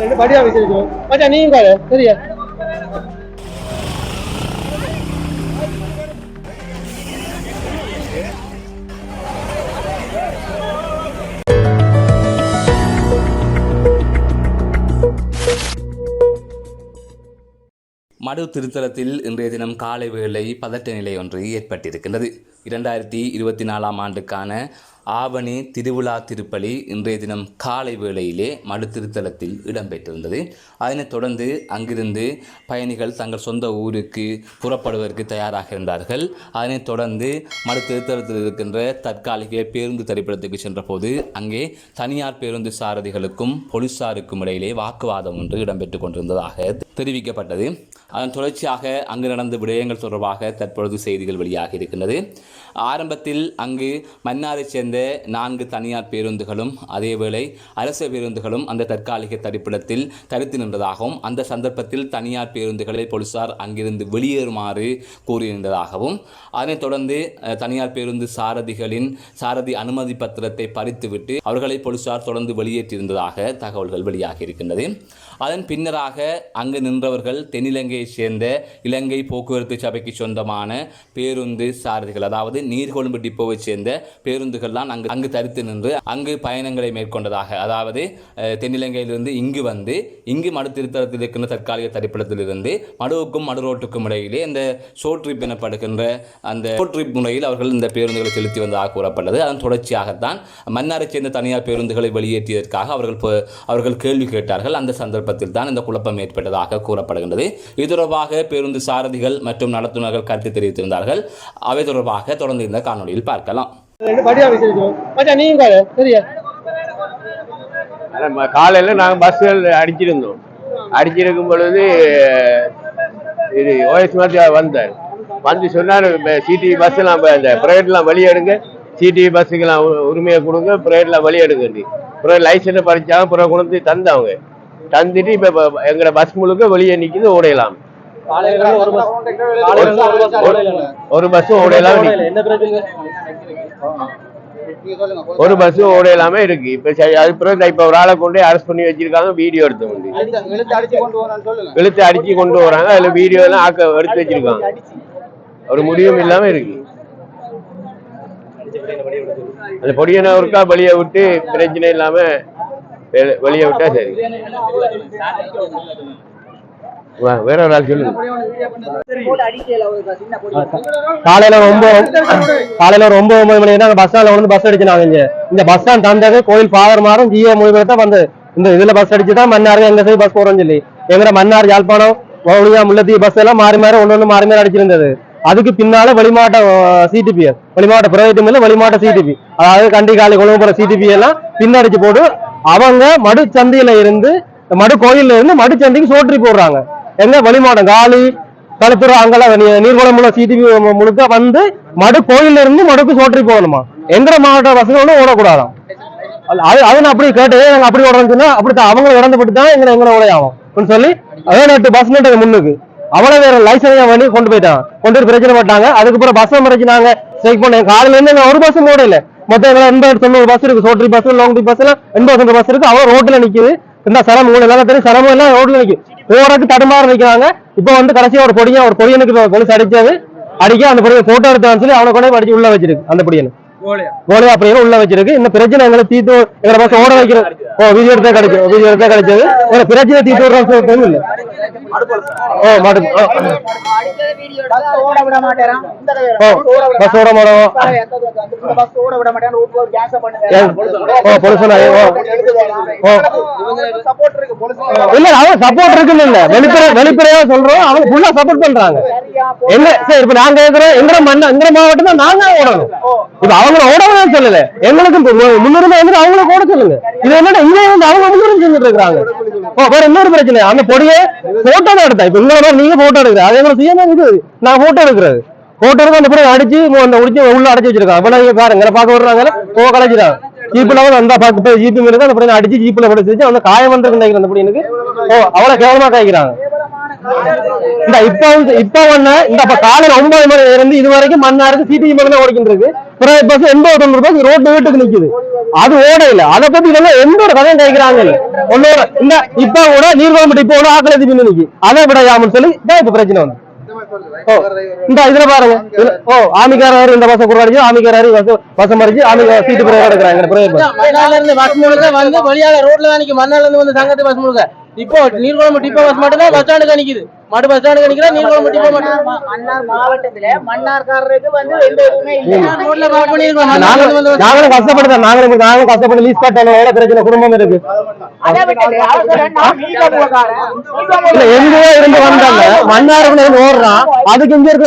ரெண்டு படியா வச்சிருக்கோம் மச்சான் நீயும் பாரு சரியா? மடு திருத்தலத்தில் இன்றைய தினம் காலை வேளை பதட்ட நிலை ஒன்று ஏற்பட்டிருக்கின்றது. இரண்டாயிரத்தி இருபத்தி நாலாம் ஆண்டுக்கான ஆவணி திருவிழா திருப்பலி இன்றைய தினம் காலை வேளையிலே மடுத்திருத்தலத்தில் இடம்பெற்றிருந்தது. அதனைத் தொடர்ந்து அங்கிருந்து பயணிகள் தங்கள் சொந்த ஊருக்கு புறப்படுவதற்கு தயாராக இருந்தார்கள். அதனைத் தொடர்ந்து மடுத்திருத்தலத்தில் இருக்கின்ற தற்காலிக பேருந்து திரைப்படத்துக்கு சென்றபோது அங்கே தனியார் பேருந்து சாரதிகளுக்கும் போலீசாருக்கும் இடையிலே வாக்குவாதம் ஒன்று இடம்பெற்றுக் கொண்டிருந்ததாக தெரிவிக்கப்பட்டது. அதன் தொடர்ச்சியாக அங்கு நடந்த விடயங்கள் தொடர்பாக தற்பொழுது செய்திகள் வெளியாகி இருக்கின்றது. ஆரம்பத்தில் அங்கு மன்னாரைச் சேர்ந்த நான்கு தனியார் பேருந்துகளும் அதேவேளை அரசு பேருந்துகளும் அந்த தற்காலிக தரிப்பிடத்தில் தடுத்து நின்றதாகவும் அந்த சந்தர்ப்பத்தில் தனியார் பேருந்துகளை போலீசார் அங்கிருந்து வெளியேறுமாறு கூறியிருந்ததாகவும் அதனைத் தொடர்ந்து தனியார் பேருந்து சாரதிகளின் சாரதி அனுமதி பத்திரத்தை பறித்துவிட்டு அவர்களை போலீசார் தொடர்ந்து வெளியேற்றியிருந்ததாக தகவல்கள் வெளியாகி இருக்கின்றது. அதன் பின்னராக அங்கு நின்றவர்கள் தென்னிலங்கையைச் சேர்ந்த இலங்கை போக்குவரத்து சபைக்கு சொந்தமான பேருந்து சாரதிகள் அதாவது நீர்கொழும்பு டிப்போவைச் சேர்ந்த பேருந்துகள் தான் அங்கு அங்கு தரித்து நின்று அங்கு பயணங்களை மேற்கொண்டதாக. அதாவது தென்னிலங்கையிலிருந்து இங்கு வந்து இங்கு மடு திருத்தலத்தில் இருக்கின்ற தற்காலிக தரிப்பிடத்திலிருந்து மடுவுக்கும் மடு ரோட்டுக்கும் இடையிலே இந்த ஷோ ட்ரிப் எனப்படுகின்ற அந்த ஷோ ட்ரிப் முறையில் அவர்கள் இந்த பேருந்துகளை செலுத்தி வந்ததாக கூறப்பட்டது. அதன் தொடர்ச்சியாகத்தான் மன்னாரை சேர்ந்த தனியார் பேருந்துகளை வெளியேற்றியதற்காக அவர்கள் அவர்கள் கேள்வி கேட்டார்கள். அந்த சந்தர்ப்பத்தில் தான் இந்த குழப்பம் ஏற்பட்டதாக கூறப்படுகின்றது. இது தொடர்பாக பேருந்து சாரதிகள் மற்றும் நடத்துனர்கள் கருத்து தெரிவித்திருந்தார்கள். அவை தொடர்பாக தொடர்ந்து இந்த காணொளியில் பார்க்கலாம். படியா மச்சான் நீயும் சரியா? காலையில நாங்க பஸ்ஸுகள் அடிச்சிருந்தோம். அடிச்சிருக்கும் பொழுது இது ஓஎஸ் மாதிரி வந்தார். வந்து சொன்னார் சிடி பஸ் எல்லாம் இப்ப இந்த பிரைவேட்லாம் வெளியெடுங்க சிடி பஸ்ஸுக்கெல்லாம் உ- உரிமையை கொடுங்க. பிரைவேட்லாம் வெளியெடுங்க பிறகு லைசன்ஸ் பறிச்சாங்க. பிறகு கொண்டு வந்து தந்தவங்க. தந்துட்டு இப்ப எங்களோட பஸ் முழுக்க வெளியே நிக்குது ஓடையலாம். ஒரு பஸ்ஸும் ஓடையலாம். ஒரு பஸ் ஓடையலாமே இருக்கு. இப்ப சரி, அது பிறகு இப்ப ஒரு ஆளை கொண்டு அரெஸ்ட் பண்ணி வச்சிருக்காங்க வீடியோ எடுத்து கொண்டு. இழுத்து அடிச்சு கொண்டு வராங்க. அதுல வீடியோ எல்லாம் ஆக்க எடுத்து வச்சிருக்காங்க. ஒரு முடிவும் இல்லாம இருக்கு. அந்த பொடியனை ஒருக்கா வெளியே விட்டு பிரச்சனை இல்லாம வெளியே விட்டா சரி. வேற ஒரு ஆள் சொல்லுங்க காலையில ரொம்ப காலையில ஒரு ஒன்பது ஒன்பது மணி தான் பஸ் ஸ்டாண்ட்ல வந்து பஸ் அடிச்சுனாங்க இங்க. இந்த பஸ் ஸ்டாண்ட் தந்தது கோயில் பாதர் மாறும் ஜியோ மூவி தான் வந்து இந்த இதுல பஸ் அடிச்சு தான் மன்னார் எங்க சைடு பஸ் போறோம்னு சொல்லி. எங்கட மன்னார் யாழ்ப்பாணம் வவுனியா முல்லத்தீவு பஸ் எல்லாம் மாறி மாறி ஒண்ணு ஒண்ணு மாறி மாறி அடிச்சிருந்தது. அதுக்கு பின்னால வெளிமாவட்ட சிடிபி வெளிமாவட்ட பிரைவேட் மில்ல வெளிமாவட்ட சிடிபி அதாவது கண்டிகாலி கொழும்பு போற சிடிபி எல்லாம் பின்னடிச்சு போட்டு அவங்க மடு சந்தையில இருந்து மடு கோயில்ல இருந்து மடு சந்தைக்கு சோற்றி போடுறாங்க. எங்க வெளிமாவட்டம் காலி களுத்துறை அங்கெல்லாம் நீர்வளம் உள்ள சிடிபி முழுக்க வந்து மடு கோயில்ல இருந்து மடுக்கு சோற்றி போகணுமா? எந்திர மாவட்ட பசங்களும் ஓடக்கூடாதாம். அது- அது அப்படி கேட்டு நாங்க அப்படி ஓடுறதுன்னா சொன்னா அப்படித்தான் அவங்க இறந்துபட்டு தான் எங்களை எங்களை உடையாகும் அப்படின்னு சொல்லி அதே நேற்று பஸ் நட்டு முன்னுக்கு. அவளை வேற லைசன்ஸ் பண்ணி கொண்டு போயிட்டான். கொண்டு போய் பிரச்சனை பட்டாங்க. அதுக்கப்புறம் பஸ் மறைச்சினாங்க ஸ்ட்ரைக் பண்ணேன் காலையில இருந்து எங்க ஒரு பஸ் ஓடல. மொத்தம் எங்களை எண்பது தொண்ணூறு பஸ் இருக்கு. சோட்ரி பஸ் லாங் பஸ் எல்லாம் எண்பது பஸ் இருக்கு. அவன் ரோட்ல நிக்குது. இந்த சிரமம் உங்களுக்கு எல்லாம் தெரியும் சிரமம் எல்லாம் ரோட்ல நிக்குது. போறதுக்கு தடுமாற நிக்கிறாங்க இப்போ வந்து கடைசியா ஒரு பொடியன் ஒரு பொடியனுக்கு இப்போ போலீஸ் அடிச்சது அடிக்க அந்த பொடியை போட்டோ எடுத்தான்னு சொல்லி அவனை கொண்டு போய் அடிச்சு உள்ள வச்சிருக்கு. அந்த பொடியன். கோலியா அப்படின்னு உள்ள வச்சிருக்கு. இந்த பிரச்சனை எங்களை தீர்த்து எங்களை பஸ் ஓட வைக்கிறோம். ஓ வீடியோ எடுத்தா கிடைக்கும். வீடியோ எடுத்தா கிடைச்சது. எங்களை பிரச்சனை தீர்த்து விடுறோம் டைம் இல்ல. ஓ மாடு ஓ. ஓட விட மாட்டேறான் இந்த ஓ பஸ் ஓட மாட்டோம் ஒரு ஓ பொலிசன் ஓ. ஓ. இல்ல அவன் சப்போர்ட் இருக்குன்னு இல்ல. வெளிப்படை வெளிப்படையா சொல்றோம். அவங்க ஃபுல்லா சப்போர்ட் பண்றாங்க. எங்க சரி இப்ப நாங்க இருக்கிறோம் எங்க மண்ண எங்க மாவட்டம் தான் நாங்க ஓடணும். இப்ப அவங்கள ஓடவும் சொல்லல. எங்களுக்கு முன்னுரிமை வந்து அவங்களுக்கு ஓட சொல்லுங்க. இது என்னடா இங்க வந்து அவங்க முன்னுரிமை செஞ்சுட்டு இருக்காங்க ஓ வேற இன்னொரு பிரச்சனை. அந்த பொடியே போட்டோ தான் எடுத்தா இப்ப உங்களை நீங்க போட்டோ எடுக்கிற அது எங்களுக்கு சுயமா இது நான் போட்டோ எடுக்கிறது. போட்டோ எடுக்க அந்த பிறகு அடிச்சு அந்த உடிச்சு உள்ள அடைச்சு வச்சிருக்காங்க. அப்ப நீங்க பாருங்க எங்களை பார்க்க விடுறாங்க போக கலைச்சிடாங்க ஜீப்ல வந்து அந்த பத்து பேர் ஜீப்பு இருக்கு அந்த பிறகு அடிச்சு ஜீப்ல படுத்து செஞ்சு அந்த காயம் வந்து நினைக்கிறேன் அந்த பொடியனுக்கு ஓ அவ்வளவு கேவலமா காய்க்கிறாங்க. இந்த இப்ப வந்து இப்ப ஒண்ணு இந்த இப்ப காலையில ஒன்பது மணி இருந்து இது வரைக்கும் மன்னாருக்கு சிபிஐ மட்டும் தான் ஓடிக்கிட்டு இருக்கு. பிரைவேட் பஸ் எண்பது தொண்ணூறு பஸ் ரோட்டு வீட்டுக்கு நிக்குது. அது ஓட இல்ல. அதை பத்தி இதெல்லாம் எந்த ஒரு கதையும் கேட்கிறாங்க இல்ல. ஒன்னொரு இந்த இப்ப கூட நீர்வளம் இப்ப கூட ஆக்கள் எது நிக்கி அதை விடையாமல் சொல்லி இதான் இப்ப பிரச்சனை வந்து. இந்த இதுல பாருங்க. ஓ ஆமிக்காரர் இந்த பஸ் குறைச்சு ஆமிக்காரர் பஸ் மறிச்சு ஆமிக்க சீட்டு பிரைவேட் எடுக்கிறாங்க. இருந்து பஸ் முழுக்க வந்து வெளியால ரோட்ல தான் நிக்கும். மண்ணால இருந்து வந்து சங்கத்து பஸ் முழுக்க. இப்போ நீர்குளம் டிப்போ பஸ் மட்டும் தான் பஸ் ஸ்டாண்டுக்கு நிக்குது மடு பஸ் ஸ்டாண்டுக்கு நிக்கிற நீர்குளம் டிப்போ மட்டும். மன்னார் மன்னார் மாவட்டத்துல மன்னார்காரருக்கு வந்து எந்த இதுவுமே இல்ல. ரோட்ல பார்க் பண்ணிருக்கோம் நாங்களும் கஷ்டப்படுறோம். நாங்களும் நாங்களும் கஷ்டப்பட்டு லீஸ் கட்டணும். எவ்வளவு பிரச்சனை குடும்பம் இருக்கு. எங்கேயோ இருந்து வந்தாங்க. இருந்து ஓடுறான். அதுக்கு இங்க இருக்க